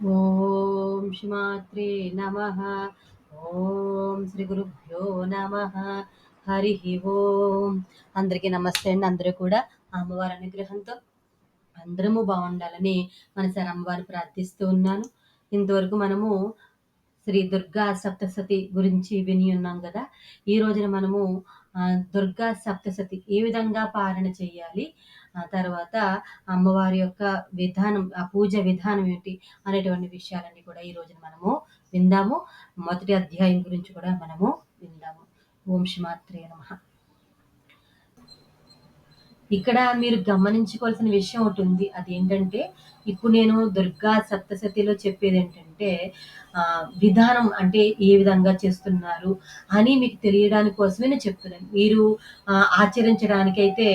ఓం శ్రీమాత్రే నమ. ఓం శ్రీ గురుభ్యో నమ. హరి ఓం. అందరికీ నమస్తే అండి. అందరూ కూడా అమ్మవారి అనుగ్రహంతో అందరము బాగుండాలని మనసారి అమ్మవారిని ప్రార్థిస్తూ ఉన్నాను. ఇంతవరకు మనము శ్రీ దుర్గా సప్తసతి గురించి విని ఉన్నాం కదా. ఈ రోజున మనము దుర్గా సప్తసతి ఏ విధంగా పాలన చేయాలి? ఆ తర్వాత అమ్మవారి యొక్క విధానం ఆ పూజ విధానం ఏంటి అనేటువంటి విషయాలన్నీ కూడా ఈ రోజున మనము విందాము. మొదటి అధ్యాయం గురించి కూడా మనము విందాము. ఓం శ్రీమాత్రే నమ. ఇక్కడ మీరు గమనించుకోవాల్సిన విషయం ఒకటి ఉంది. అదేంటంటే ఇప్పుడు నేను దుర్గా సప్తసతిలో చెప్పేది ఏంటంటే విధానం అంటే ఏ విధంగా చేస్తున్నారు అని మీకు తెలియడానికి కోసమే నేను చెప్తున్నాను. మీరు ఆచరించడానికైతే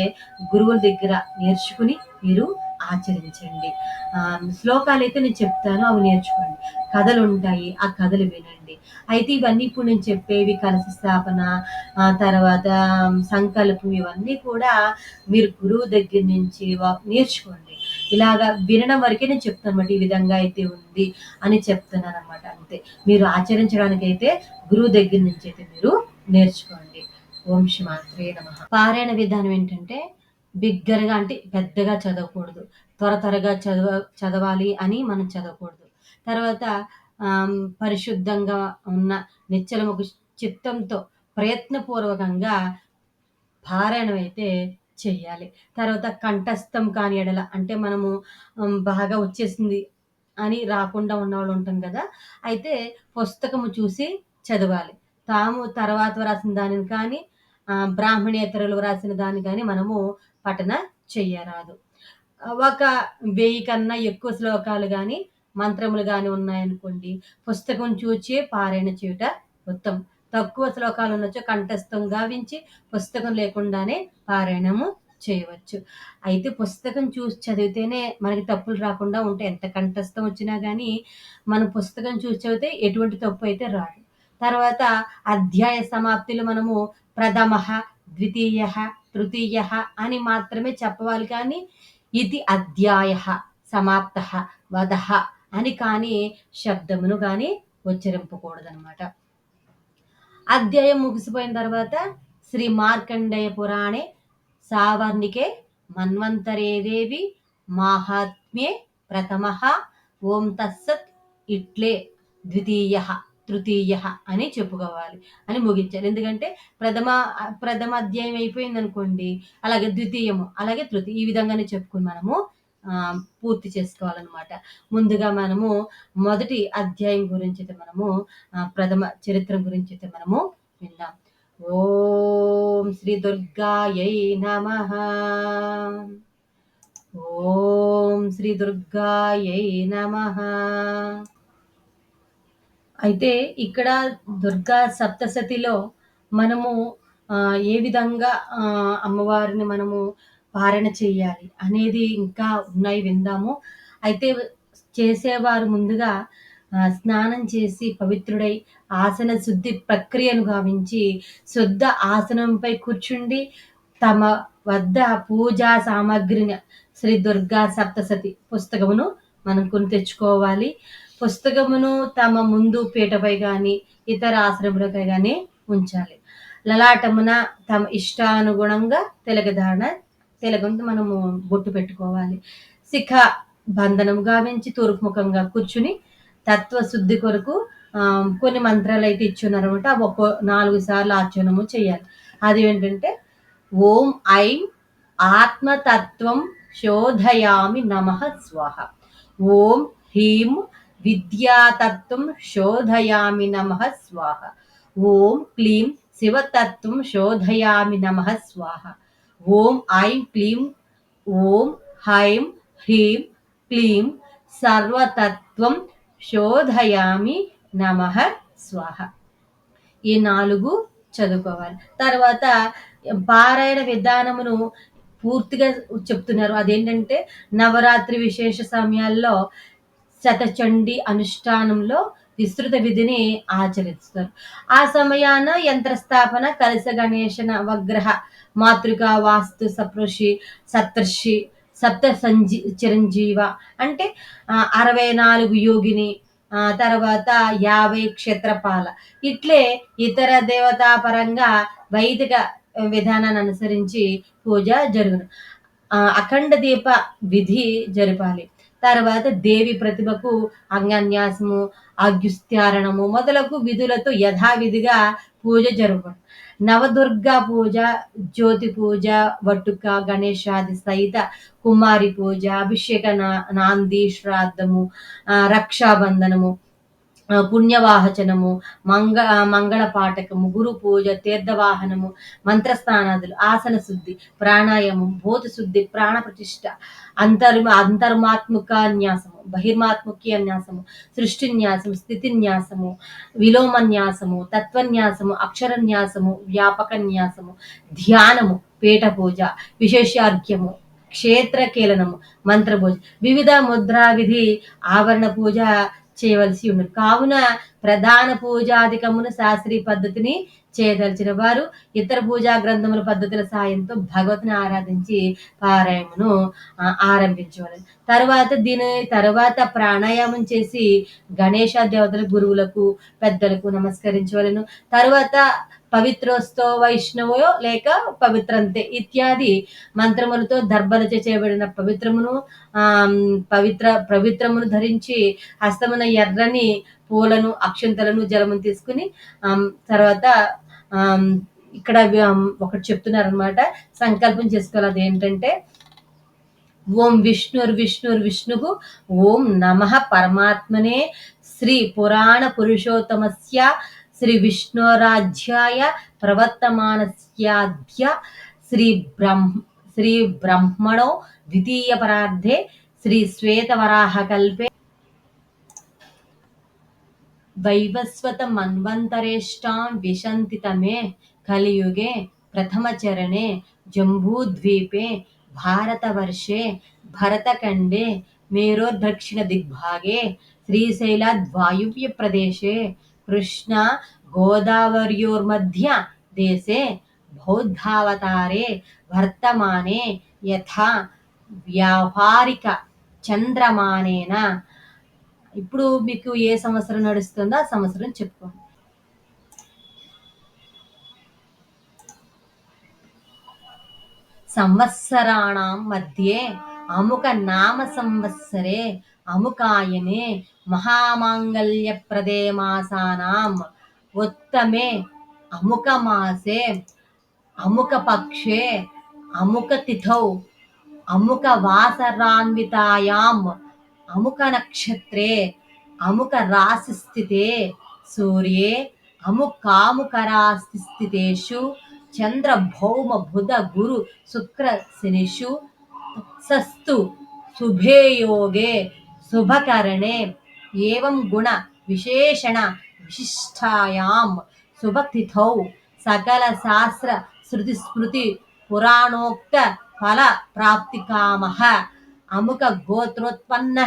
గురువుల దగ్గర నేర్చుకుని మీరు ఆచరించండి. శ్లోకాలు అయితే నేను చెప్తాను అవి నేర్చుకోండి. కథలు ఉంటాయి ఆ కథలు వినండి. అయితే ఇవన్నీ ఇప్పుడు నేను చెప్పేవి కలశ స్థాపన తర్వాత సంకల్పం ఇవన్నీ కూడా మీరు గురువు దగ్గర నుంచి నేర్చుకోండి. ఇలాగా వినడం వరకే నేను చెప్తాను అనమాట ఈ విధంగా అయితే ఉంది అని చెప్తున్నాను అనమాట అంతే. మీరు ఆచరించడానికి అయితే గురువు దగ్గర నుంచి అయితే మీరు నేర్చుకోండి. ఓం శ్రీ నమ. పారాయణ విధానం ఏంటంటే బిగ్గరగా అంటే పెద్దగా చదవకూడదు. త్వర త్వరగా చదవ చదవాలి అని మనం చదవకూడదు. తర్వాత పరిశుద్ధంగా ఉన్న నిశ్చలముకు చిత్తంతో ప్రయత్నపూర్వకంగా పారాయణం అయితే చేయాలి తర్వాత కంఠస్థం కాని ఎడల అంటే మనము బాగా వచ్చేసింది అని రాకుండా ఉన్నవాళ్ళు ఉంటాం కదా అయితే పుస్తకము చూసి చదవాలి. తాము తర్వాత రాసిన దానిని కానీ బ్రాహ్మణేతరులు రాసిన దాన్ని కానీ మనము పఠన చెయ్యరాదు. ఒక వెయ్యి కన్నా ఎక్కువ శ్లోకాలు కానీ మంత్రములు కానీ ఉన్నాయనుకోండి పుస్తకం చూచి పారాయణ చేయుట ఉత్తమం. తక్కువ శ్లోకాలు ఉన్నచో కంఠస్థం గావించి పుస్తకం లేకుండానే పారాయణము చేయవచ్చు. అయితే పుస్తకం చూసి చదివితేనే మనకి తప్పులు రాకుండా ఉంటే ఎంత కంఠస్థం వచ్చినా కానీ మనం పుస్తకం చూసి చదివితే ఎటువంటి తప్పు అయితే రాదు. తర్వాత అధ్యాయ సమాప్తిలో మనము ప్రథమ ద్వితీయ తృతీయ అని మాత్రమే చెప్పవాలి కానీ ఇది అధ్యాయ సమాప్త వధ అని కానీ శబ్దమును కానీ ఉచ్చరింపకూడదనమాట అధ్యాయం ముగిసిపోయిన తర్వాత శ్రీ మార్కండేయ పురాణే సావర్ణికే మన్వంతరేదేవి మాహాత్మ్యే ప్రథమ ఓం తస్సత్ ఇట్లే ద్వితీయ. తృతీయ అని చెప్పుకోవాలి అని ముగించాలి ఎందుకంటే ప్రథమ ప్రథమ అధ్యాయం అయిపోయింది అనుకోండి అలాగే ద్వితీయము అలాగే తృతీయ ఈ విధంగానే చెప్పుకుని మనము పూర్తి చేసుకోవాలన్నమాట. ముందుగా మనము మొదటి అధ్యాయం గురించి అయితే మనము ప్రథమ చరిత్ర గురించి అయితే మనము విందాం. ఓం శ్రీ దుర్గాయై నమ. ఓం శ్రీ దుర్గాయై నమ. అయితే ఇక్కడ దుర్గా సప్తశతిలో మనము ఏ విధంగా అమ్మవారిని మనము పారణ చేయాలి అనేది ఇంకా ఉన్నాయి విందాము. అయితే చేసేవారు ముందుగా స్నానం చేసి పవిత్రుడై ఆసన శుద్ధి ప్రక్రియను గావించి శుద్ధ ఆసనంపై కూర్చుండి తమ వద్ద పూజా సామాగ్రిని శ్రీ దుర్గా సప్తసతి పుస్తకమును మనం కొని తెచ్చుకోవాలి. పుస్తకమును తమ ముందు పీటపై కానీ ఇతర ఆశ్రములపై కానీ ఉంచాలి. లలాటమున తమ ఇష్టానుగుణంగా తెలగధారణ తెలగంతో మనము బొట్టు పెట్టుకోవాలి. శిఖ బంధనం గావించి తూర్పుముఖంగా కూర్చుని తత్వశుద్ధి కొరకు కొన్ని మంత్రాలు అయితే ఇచ్చున్నారనమాట అవి ఒక్కో నాలుగు సార్లు ఆచరణము చేయాలి. అది ఏంటంటే ఓం ఐం ఆత్మతత్వం శోధయామి నమ స్వాహ. ఓం హ్రీం విద్యాతత్వం శోధయామి నమ స్వాహ. ఓం క్లీం శివతత్వం శోధయామి నమ స్వాహ. ఓం ఐం క్లీం ఓం హైం హ్రీం క్లీం సర్వతత్వం శోధయామి నమ స్వాహ. ఈ నాలుగు చదువుకోవాలి. తర్వాత పారాయణ విధానమును పూర్తిగా చెప్తున్నారు. అదేంటంటే నవరాత్రి విశేష సమయాల్లో శతచండి అనుష్ఠానంలో విస్తృత విధిని ఆచరిస్తారు. ఆ సమయాన యంత్రస్థాపన కలశ గణేశన వగ్రహ మాతృక వాస్తు సప్రషి సప్తర్షి సప్త సంజీ చిరంజీవ అంటే అరవై నాలుగు యోగిని తర్వాత యాభై క్షేత్రపాల. ఇట్లే ఇతర దేవతా పరంగా వైదిక విధానాన్ని అనుసరించి పూజ జరుగును. అఖండ దీప విధి జరపాలి. తర్వాత దేవి ప్రతిభకు అంగన్యాసము అగ్యుస్తారణము మొదలగు విధులతో యథావిధిగా పూజ జరుపు నవదుర్గా పూజ జ్యోతి పూజ వట్టుక గణేశాది సహిత కుమారి పూజ అభిషేక నాంది శ్రాద్ధము రక్షాబంధనము పుణ్యవాహచనము మంగ మంగళ పాఠకము గురు పూజ తీర్థవాహనము మంత్రస్థానాదులు ఆసన శుద్ధి ప్రాణాయామం భూత శుద్ధి ప్రాణ ప్రతిష్ట అంతర్ అంతర్మాత్మక న్యాసము బహిర్మాత్ముకి న్యాసము సృష్టిన్యాసము స్థితిన్యాసము విలోమన్యాసము తత్వన్యాసము అక్షరన్యాసము వ్యాపక న్యాసము ధ్యానము పీఠ పూజ విశేషార్ఘ్యము క్షేత్ర కేలనము మంత్ర పూజ వివిధ ముద్రా విధి ఆవరణ పూజ చేయవలసి ఉన్నది కావున ప్రధాన పూజాధికమును శాస్త్రీయ పద్ధతిని చేయదలిచిన వారు ఇతర పూజా గ్రంథముల పద్ధతుల సాయంతో భగవతిని ఆరాధించి పారాయమును ఆరంభించవాలి తర్వాత దీని తర్వాత ప్రాణాయామం చేసి గణేష దేవతల గురువులకు పెద్దలకు నమస్కరించవలను తర్వాత పవిత్రోస్తో వైష్ణవో లేక పవిత్రంతే ఇత్యాది మంత్రములతో దర్భరచ చేయబడిన పవిత్రమును పవిత్ర పవిత్రమును ధరించి హస్తమున ఎర్రని పూలను అక్షంతలను జలమును తీసుకుని తర్వాత ఇక్కడ ఒకటి చెప్తున్నారనమాట సంకల్పం చేసుకోవాలి అది ఏంటంటే ఓం విష్ణుర్ విష్ణుర్ విష్ణుకు ఓం నమ పరమాత్మనే శ్రీ పురాణ పురుషోత్తమస్య శ్రీ విష్ణురాధ్యాయ ప్రవర్తమానస్యాద్య శ్రీ బ్రహ్మ శ్రీ బ్రహ్మణో ద్వితీయ పరార్థే శ్రీ శ్వేతవరాహ కల్పే వైవస్వత మన్వంతరేష్టాం విశంతి తమే కలియుగే ప్రథమచరణే జంబూద్వీపే భారతవర్షే కృష్ణ గోదావర్యోర్మధ్య దేశే బౌద్ధావతారే వర్తమానే యథా వ్యావహారిక చంద్రమానేన. ఇప్పుడు మీకు ఏ సంవత్సరం నడుస్తుందో ఆ సంవత్సరం చెప్పుకోండి. సంవత్సరాణం మధ్యే అముక నామ సంవత్సరే ಅಮುಕಾಯನೆ ಮಹಾಮಾಂಗಲ್ಯಪ್ರದೇ ಮಾಸಾನಾಂ ಒತ್ತಮೆ ಅಮುಕ ಮಾಸೆ ಅಮುಕ ಪಕ್ಷೆ ಅಮುಕ ತಿಥೌ ಅಮುಕ ವಾಸರಾನ್ವಿತಾಯಾಮ್ ಅಮುಕ ನಕ್ಷತ್ರೇ ಅಮುಕ ರಾಶಿ ರಾಸಿಸ್ಥಿತೆ ಸೂರ್ಯೇ ಅಮುಕಾಮುಕರಾಸ್ತಿ ಸ್ಥಿತೇಶು ಚಂದ್ರ ಭೌಮ ಬುಧ ಗುರು ಶುಕ್ರ ಶನಿಷು ಸಸ್ತು ಶುಭೇ ಯೋಗೇ శుభకరణే ఏం గుణ విశేషణ విశిష్టాయాం శుభతిథౌ సకల శాస్త్ర శృతి స్మృతి పురాణోక్త ఫల ప్రాప్తికామ. అముక గోత్రోత్పన్న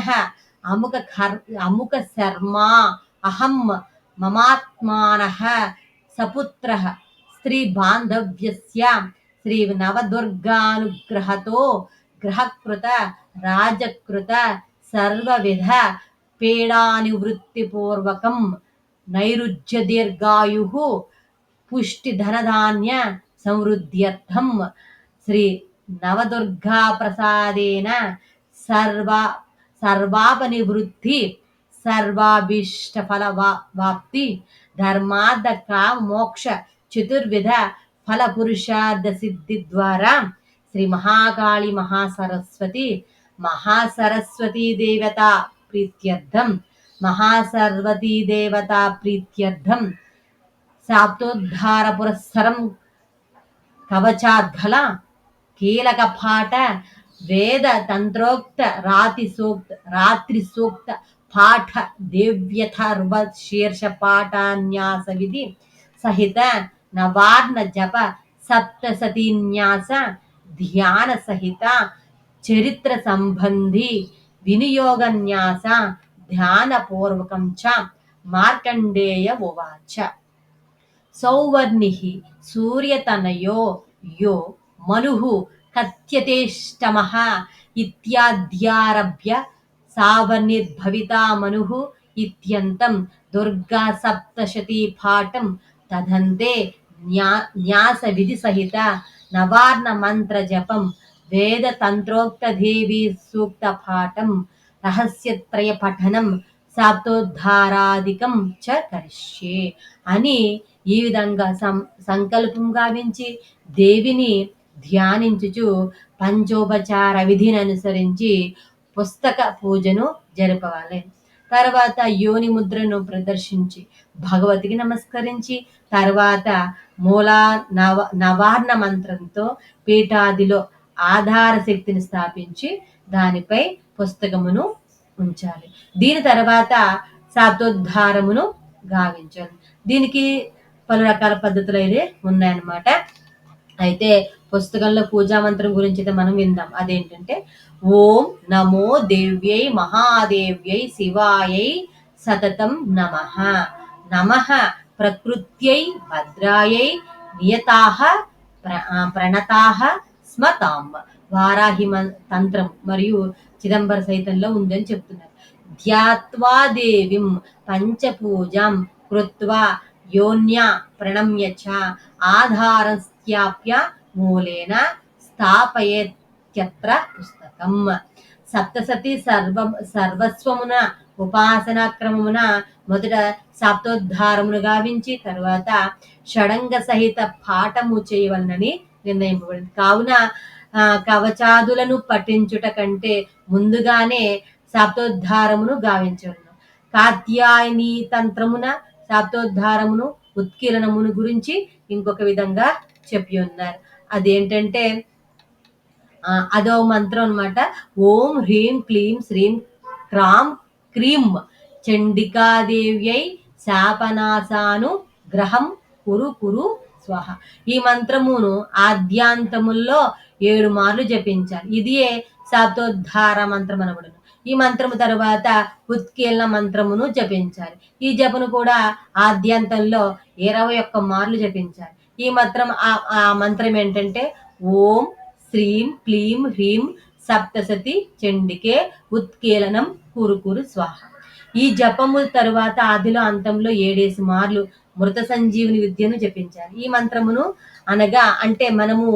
అముక ఖర్ అముక శర్మా అహం మమాత్మాన సపుత్ర స్త్రీ బాంధవ్యస్య శ్రీ నవదుర్గానుగ్రహతో గ్రహకృత రాజకృత సర్వవిధ పీడానివృత్తిపూర్వకం నైరుజ్య దీర్ఘాయు పుష్టిధనధాన్య సమృద్ధ్యర్థం. శ్రీ నవదుర్గా ప్రసాదేన సర్వ సర్వాపనివృత్తి సర్వాభీష్టఫల వాప్తి ధర్మార్థ కామ మోక్ష చతుర్విధ ఫల పురుషార్థ సిద్ధి ద్వారా శ్రీ మహాకాళి మహాసరస్వతి మహాసరస్వతీ దేవత ప్రీత్యర్థం. మహాసర్వతీ దేవత ప్రీత్యర్థం. శాప్తోద్ధార పురస్సరం కవచాద్గల కీలక పాట వేద తంత్రోక్త రాతి సూక్త రాత్రి సూక్త పాఠ దేవ్యథర్వ శీర్ష పాఠాన్యాస విధి సహిత నవార్ణ జప సప్తసతీన్యాస ధ్యాన సహిత చరిత్ర సంబంధి వినియోగన్యాస ధ్యానపూర్వకం చ మార్కండేయ ఉవాచ. సౌవర్ణి సూర్యతనయో యో మను కథ్యతేష్టమ ఇత్యాద్యారభ్య సావర్ణిర్భవితా మనుః ఇత్యంతం దుర్గా సప్తశతీ పాఠం తదంతే న్యా న్యాస విధి సహిత నవార్ణ మంత్ర జపం వేద తంత్రోక్త దేవి సూక్త పాఠం రహస్యత్రయ పఠనం శాప్తోద్ధారాధికం చ కరిష్యే అని ఈ విధంగా సం సంకల్పం గావించి దేవిని ధ్యానించుచు పంచోపచార విధిని అనుసరించి పుస్తక పూజను జరపవాలి. తర్వాత యోని ముద్రను ప్రదర్శించి భగవతికి నమస్కరించి తర్వాత మూలా నవ నవార్ణ మంత్రంతో పీఠాదిలో ఆధార శక్తిని స్థాపించి దానిపై పుస్తకమును ఉంచాలి. దీని తర్వాత సాతోద్ధారమును గావించాలి. దీనికి పలు రకాల పద్ధతులు అయితే ఉన్నాయన్నమాట. అయితే పుస్తకంలో పూజా మంత్రం గురించి అయితే మనం విందాం. అదేంటంటే ఓం నమో దేవ్యై మహాదేవ్యై శివాయై సతతం నమ. నమ ప్రకృత్యై భద్రాయై నియతాహ ప్ర- ఆ, స్మతాం తంత్రం మరియు చిదంబర సైతంలో ఉందని చెప్తున్నారు. ధ్యాత్వా దేవిం పంచపూజం కృత్వా యోన్యా ప్రణమ్య చ ఆధారస్యాప్య మూలేన స్థాపయేత్యత్ర పుస్తకం. సప్తసతి సర్వ సర్వస్వమున ఉపాసనా క్రమమున మొదట సప్తోద్ధారమును గావించి తర్వాత షడంగ సహిత పాఠము చేయవలనని నిర్ణయింపబడింది. కావున కవచాదులను పఠించుట కంటే ముందుగానే సప్తోద్ధారమును గావించను కాత్యాయని తంత్రమున సప్తోద్ధారమును ఉత్కీర్ణమును గురించి ఇంకొక విధంగా చెప్పి ఉన్నారు. అదేంటంటే ఆ, అదో మంత్రం అన్నమాట. ఓం హ్రీం క్లీం శ్రీం క్రాం క్రీం చండికాదేవ్యై శాపనాశాను గ్రహం కురు కురు స్వాహ. ఈ మంత్రమును ఆద్యాంతముల్లో ఏడు మార్లు జపించాలి. ఇదియే సాతోద్ధార మంత్రం అనబడును ఈ మంత్రము తర్వాత ఉత్కీలన మంత్రమును జపించాలి. ఈ జపను కూడా ఆద్యాంతంలో ఇరవై ఒక్క మార్లు జపించాలి. ఈ మంత్రం ఆ ఆ మంత్రం ఏంటంటే ఓం శ్రీం క్లీం హ్రీం సప్తసతి చండికే ఉత్కీలనం కురుకురు స్వాహ. ఈ జపము తరువాత ఆదిలో అంతంలో ఏడేసి మార్లు మృత సంజీవుని విద్యను జపించాలి ఈ మంత్రమును అనగా అంటే మనము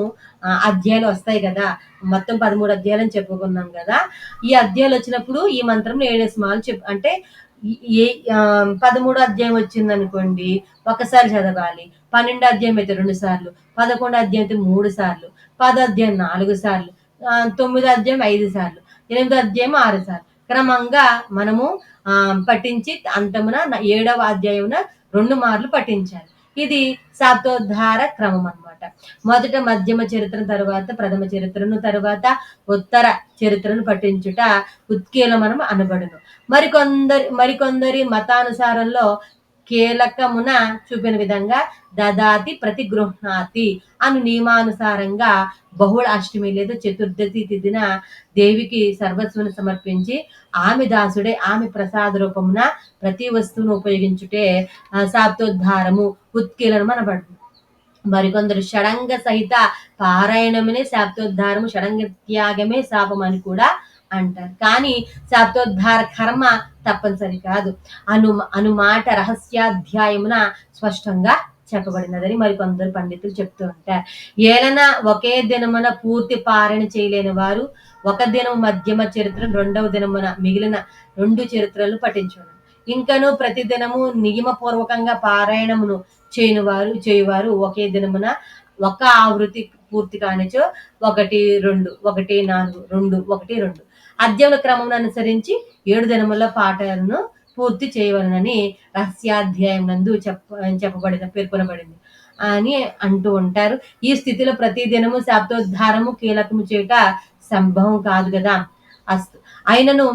అధ్యాయాలు వస్తాయి కదా మొత్తం పదమూడు అధ్యాయాలని చెప్పుకున్నాం కదా ఈ అధ్యాయాలు వచ్చినప్పుడు ఈ మంత్రం ఏడేసి మార్లు చెప్ అంటే ఏ ఆ, అధ్యాయం వచ్చింది అనుకోండి ఒకసారి చదవాలి. పన్నెండు అధ్యాయం అయితే రెండు సార్లు పదకొండు అధ్యాయం అయితే మూడు సార్లు పదో అధ్యాయం నాలుగు సార్లు తొమ్మిది తొమ్మిదో అధ్యాయం ఐదు సార్లు ఎనిమిదో అధ్యాయం ఆరు సార్లు. క్రమంగా మనము పఠించి అంతమున ఏడవ అధ్యాయమున రెండు మార్లు పఠించాలి ఇది శాబ్దోద్ధార క్రమం అన్నమాట. మొదట మధ్యమ చరిత్ర తర్వాత ప్రథమ చరిత్రను తర్వాత ఉత్తర చరిత్రను పఠించుట ఉత్కీలమనం అనబడును. మరికొందరి మరికొందరి మతానుసారంలో కీలకమున చూపిన విధంగా దదాతి ప్రతిగృహ్ణాతి అను నియమానుసారంగా బహుళ అష్టమి లేదా చతుర్దశి తిథిన దేవికి సర్వస్వను సమర్పించి ఆమె దాసుడే ఆమె ప్రసాద రూపమున ప్రతి వస్తువును ఉపయోగించుటే ఆ, శాబ్దోద్ధారము ఉత్కీలనం అనబడుతుంది మరికొందరు షడంగ సహిత పారాయణమునే శాబ్దోద్ధారము షడంగ త్యాగమే శాపం అని కూడా అంటారు. కానీ శాబ్దోద్ధార కర్మ తప్పనిసరి కాదు. అను అనుమాట రహస్యాధ్యాయమున స్పష్టంగా చెప్పబడినదని మరికొందరు పండితులు చెప్తూ ఉంటారు. ఏలన ఒకే దినమున పూర్తి పారణ చేయలేని వారు ఒక దినం మధ్యమ చరిత్ర రెండవ దినమున మిగిలిన రెండు చరిత్రలు పఠించడం ఇంకను ప్రతి దినము నియమపూర్వకంగా పారాయణమును చేయని వారు చేయువారు ఒకే దినమున ఒక ఆవృత్తి పూర్తి కానిచో ఒకటి రెండు ఒకటి నాలుగు రెండు ఒకటి రెండు. అధ్యయన క్రమం అనుసరించి ఏడు దినముల పాటలను పూర్తి చేయవలనని రహస్యాధ్యాయం నందు చెప్ప చెప్పబడిన పేర్కొనబడింది. అని అంటూ ఉంటారు. ఈ స్థితిలో ప్రతి దినము శాబ్దోద్ధారము కీలకము చేయట సంభవం కాదు కదా. అస్తు అయినను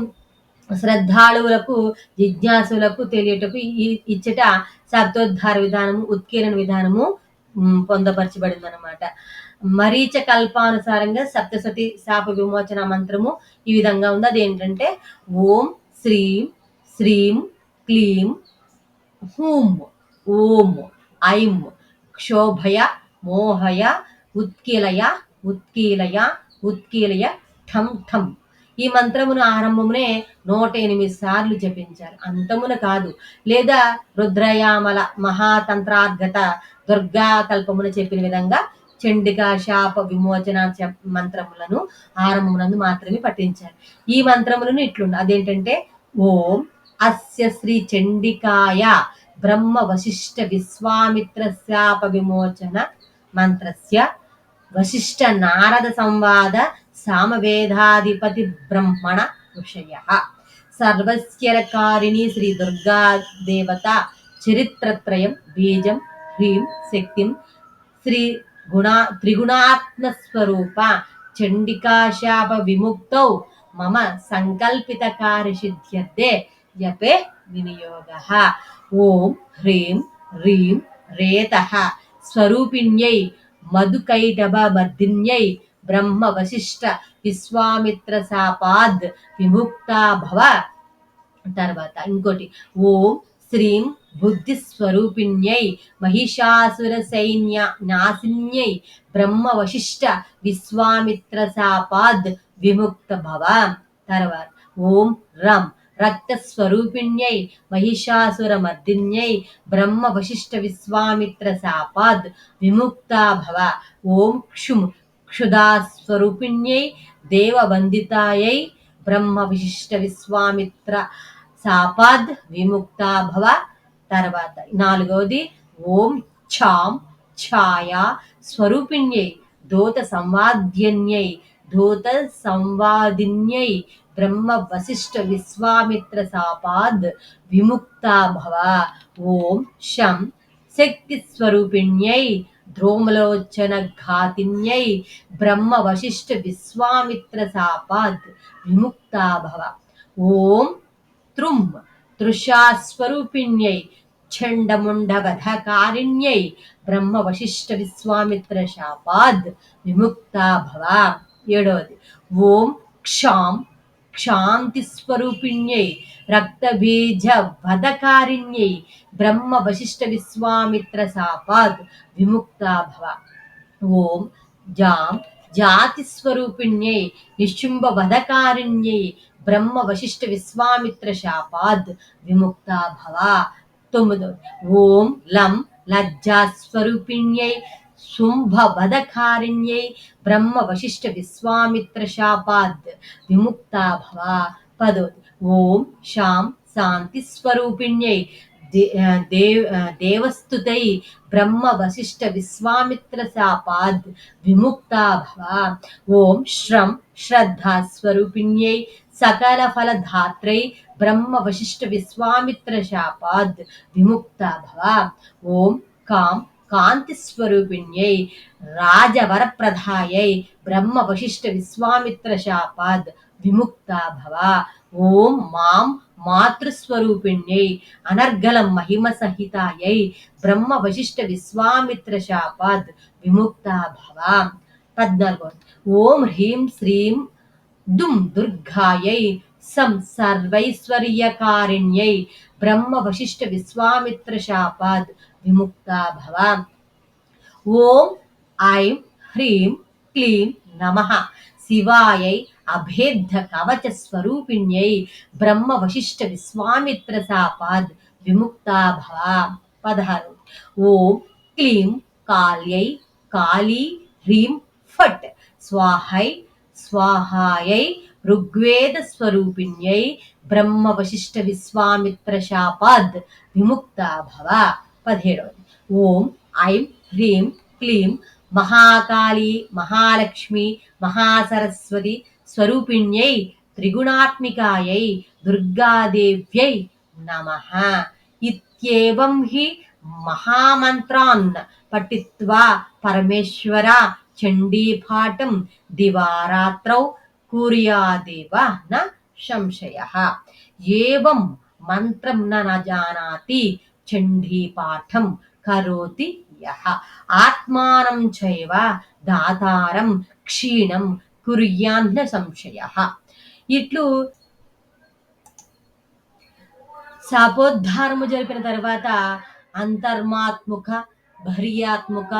శ్రద్ధాళువులకు జిజ్ఞాసులకు తెలియటకు ఇచ్చట శబ్దోద్ధార విధానము ఉత్కీర్ణ విధానము పొందపరచబడింది అనమాట మరీచ కల్పానుసారంగా సప్తసతి శాప విమోచన మంత్రము ఈ విధంగా ఉంది. అదేంటంటే ఓం శ్రీం శ్రీం క్లీం హూం ఓం ఐం క్షోభయ మోహయ ఉత్కీలయ ఉత్కీలయ ఉత్కీలయ ఠం ఠం. ఈ మంత్రమును ఆరంభమునే నూట ఎనిమిది సార్లు జపించారు. అంతమున కాదు లేదా రుద్రయామల మహాతంత్రార్గత దుర్గా కల్పమున చెప్పిన విధంగా చండికా శాప విమోచన మంత్రములను ఆరంభమునందు మాత్రమే పఠించారు ఈ మంత్రములను ఇట్లుండు. అదేంటంటే ఓం అస్య శ్రీ చండికాయ బ్రహ్మ వశిష్ట విశ్వామిత్ర శాప విమోచన మంత్రస్య వశిష్ట నారద సంవాద సామవేదాధిపతి బ్రహ్మణ విషయ. సర్వస్యరకారిణి శ్రీ దుర్గా దేవత చరిత్రత్రయం బీజం హ్రీం శక్తిం శ్రీ గుణ త్రిగుణాత్మ స్వరూప చండికాశాప విముక్తౌ మమ సంకల్పిత కార్యసిద్ధ్యర్థే జపే వినియోగ. ఓం హ్రీం హ్రీం రేత. స్వరూపిణ్యై మధుకైటభ మర్దిన్యై బ్రహ్మ వశిష్ట విశ్వామిత్ర సాపాద్ విముక్త భవ తర్వాత ఇంకోటి ఓం శ్రీం బుద్ధిస్వరూపిణ్యై మహిషాసుర సైన్య నాశిన్యై బ్రహ్మ వశిష్ట విశ్వామిత్ర సాపాద్ విముక్త భవ. తర్వాత ఓం రం రక్తస్వరూపిణ్యై మహిషాసుర మర్దిన్యై బ్రహ్మ వశిష్ట విశ్వామిత్ర సాపాద్ విముక్తా భవ. ఓం క్షుమ్ క్షుదాస్వరూపిణ్యై దేవవందితాయై బ్రహ్మ విశిష్ట విశ్వామిత్ర సాపాద్ విముక్తా భవ. తర్వాత నాలుగవది ఓం ఛాం ఛాయ స్వరూపిణ్యై దూత సంవాద్యన్యై దూత సంవాదిన్యై బ్రహ్మ వశిష్ఠ విశ్వామిత్ర సాపాద్ విముక్తా భవ. ఓం శం శక్తి స్వరూపిణ్యై ధ్రోమలోచన ఘాతిన్యై బ్రహ్మ వశిష్ఠ విశ్వామిత్ర సాపాద్ విముక్తా భవ. ఓం త్రుం తృషాస్వరూపిణ్యై చండముండవధకారిణ్యై బ్రహ్మ వశిష్ఠ విశ్వామిత్ర శాపాద్ విముక్త భవ. ఏడవది ఓం క్షాం క్షాంతి స్వరూపిణ్యై రక్తబీజ వధకారిణ్యై బ్రహ్మ వశిష్ఠ విశ్వామిత్ర శాపాద్ విముక్త భవ. ఓం జాం జాతి స్వరూపిణ్యై నిశుంభ వధకారిణ్యై బ్రహ్మ వశిష్ఠ విశ్వామిత్ర శాపాద్ విముక్త భవ. తొమ్మిదో ఓం లం లజ్జా స్వరూపిణ్యై శుంభ వధకారిణ్యై బ్రహ్మ వశిష్ట విశ్వామిత్ర శాపాద్ విముక్తా భవ పదోది ఓం శాం శాంతి స్వరూపిణ్యై దే- ఆ, దేవ్ ఆ, దేవస్తుతై బ్రహ్మ వశిష్ట విశ్వామిత్ర శాపాద్ విముక్తా భవ ఓం శ్రం శ్రద్ధా స్వరూపిణ్యై సకల ఫలధాత్రై బ్రహ్మ వశిష్ట విశ్వామిత్ర శాపాద్ విముక్త భవ. ఓం కాం కాంతి స్వరూపిణ్యై రాజవరప్రధాయై బ్రహ్మ వశిష్ట విశ్వామిత్ర శాపాద్ విముక్త భవ. ఓం మాం మాతృస్వరూపిణ్యై అనర్గళం మహిమ సహితాయై బ్రహ్మ వశిష్ట విశ్వామిత్ర శాపాద్ విముక్త భవ. పద్నాలుగు ఓం హ్రీం శ్రీం దుం దుర్గాయై సం సర్వైశ్వర్యకారిణ్యై బ్రహ్మ వశిష్ట విశ్వామిత్ర శాపాద్ విముక్తా భవ ఓం ఐం హ్రీం క్లీం నమ. శివాయై అభేద్య కవచ స్వరూపిణ్యై బ్రహ్మ వశిష్ట విశ్వామిత్ర శాపాద్ విముక్తా భవ పదహారు. ఓం క్లీం కాళ్యై కాళీ హ్రీం ఫట్. స్వాహై స్వాహాయై ఋగ్వేద స్వరూపిణ్యై బ్రహ్మ వశిష్ట విశ్వామిత్ర శాపాద్ విముక్త భవ. పదిహేడవది ఓం ఐం హ్రీం క్లీం మహాకాళి మహాలక్ష్మి మహాసరస్వతి స్వరూపిణ్యై త్రిగుణాత్మికాయై దుర్గాదేవ్యై నమ. ఇత్యేవం హి మహామంత్రాన్ పఠిత్వా పరమేశ్వర చండీపాఠం దివారాత్రౌ కుర్యాదేవ న సంశయ ఏవం మంత్రం న జానాతి చండీపాఠం కరోతి యహ ఆత్మానం చైవ దాతారం క్షీణం కుర్యాన్న సంశయ ఇట్లు శాపోద్ధారము జరిపిన తర్వాత అంతర్మాత్ముక బహిర్యాత్ముక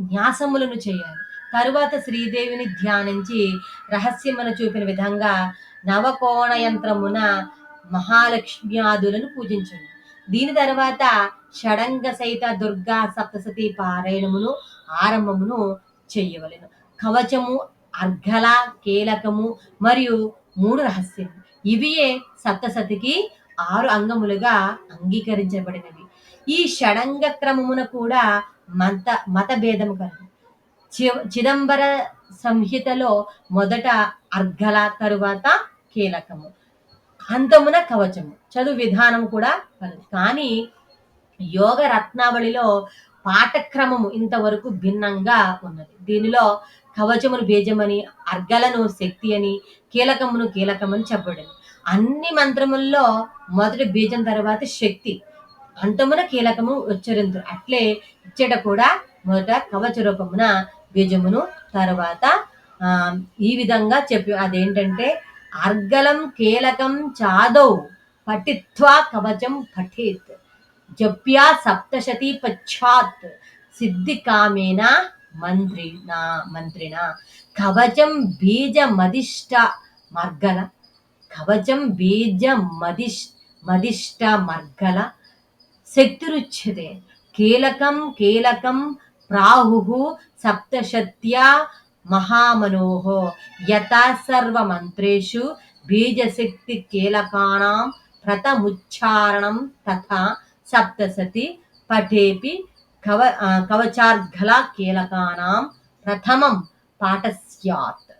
న్యాసములను చేయాలి. తరువాత శ్రీదేవిని ధ్యానించి రహస్యమును చూపిన విధంగా నవకోణ యంత్రమున మహాలక్ష్మ్యాదులను పూజించండి. దీని తర్వాత షడంగ సహిత దుర్గా సప్తసతి పారాయణమును ఆరంభమును చెయ్యవలెను కవచము అర్ఘల కీలకము మరియు మూడు రహస్యం ఇవియే సప్తసతికి ఆరు అంగములుగా అంగీకరించబడినవి. ఈ షడంగ క్రమమున కూడా మత మతభేదము కలదు చి- చిదంబర సంహితలో మొదట అర్ఘల తరువాత కీలకము. అంతమున కవచము. చదువు విధానం కూడా కలదు కానీ యోగ రత్నావళిలో పాఠక్రమము ఇంతవరకు భిన్నంగా ఉన్నది. దీనిలో కవచమును బీజమని అర్గలను శక్తి అని కీలకమును కీలకమని చెప్పబడింది. అన్ని మంత్రముల్లో మొదటి బీజం తర్వాత శక్తి. అంతమున కీలకము ఉచ్చరింతురు అట్లే ఇచ్చట కూడా మొదట కవచ రూపమున బీజమును తర్వాత ఈ విధంగా చెప్పి అదేంటంటే అర్గలం కీలకం చాదౌ పఠిత్వా కవచం పఠేత్. జప్యా సప్తశతి పశ్చాత్. సిద్ధి కామేన మంత్రిణ మంత్రిణ కవచం బీజ మధిష్ట మర్గల. కవచం బీజ మదిష్ మదిష్ట మర్గల. శక్తిరుచ్యతే. కీలకం కీలకం ప్రాహు సప్తశత్యా మహామనోహో యథా సర్వమంత్రేషు బీజశక్తి కీలకానాం ప్రథముచ్చారణం తథా సప్తసతి పఠేపి కవ కవచార్ఘలా కవచార్ఘల కీలకానాం ప్రథమం పాఠ స్యాత్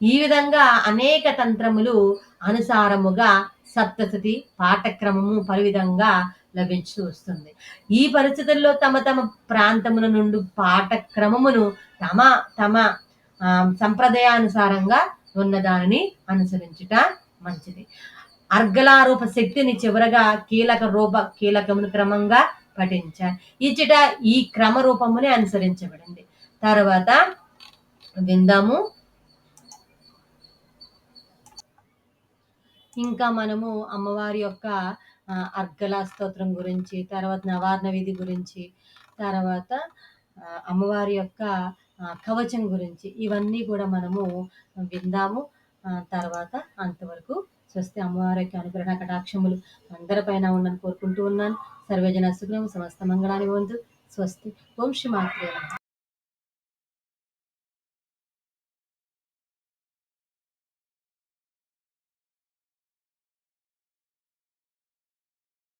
ఈ విధంగా అనేక తంత్రములు అనుసారముగా సప్తసతి పాఠక్రమము పలు విధంగా లభించు వస్తుంది. ఈ పరిస్థితుల్లో తమ తమ ప్రాంతముల నుండి పాఠక్రమమును తమ తమ సంప్రదాయానుసారంగా ఉన్న దానిని అనుసరించుట మంచిది. అర్గలారూప శక్తిని చివరగా కీలక రూప కీలకమును క్రమంగా పఠించాలి ఇచ్చట ఈ క్రమ రూపమునే అనుసరించబడింది. తర్వాత విందాము. ఇంకా మనము అమ్మవారి యొక్క అర్గల స్తోత్రం గురించి తర్వాత నవార్ణ విధి గురించి తర్వాత అమ్మవారి యొక్క కవచం గురించి ఇవన్నీ కూడా మనము విందాము. తర్వాత అంతవరకు స్వస్తి అమ్మవారి యొక్క అనుగ్రహ కటాక్షములు అందరిపైన ఉండని కోరుకుంటూ ఉన్నాను. సర్వజన సుఖం సమస్త మంగళాన్ని వంతు స్వస్తి. ఓం శ్రీ మాత్రే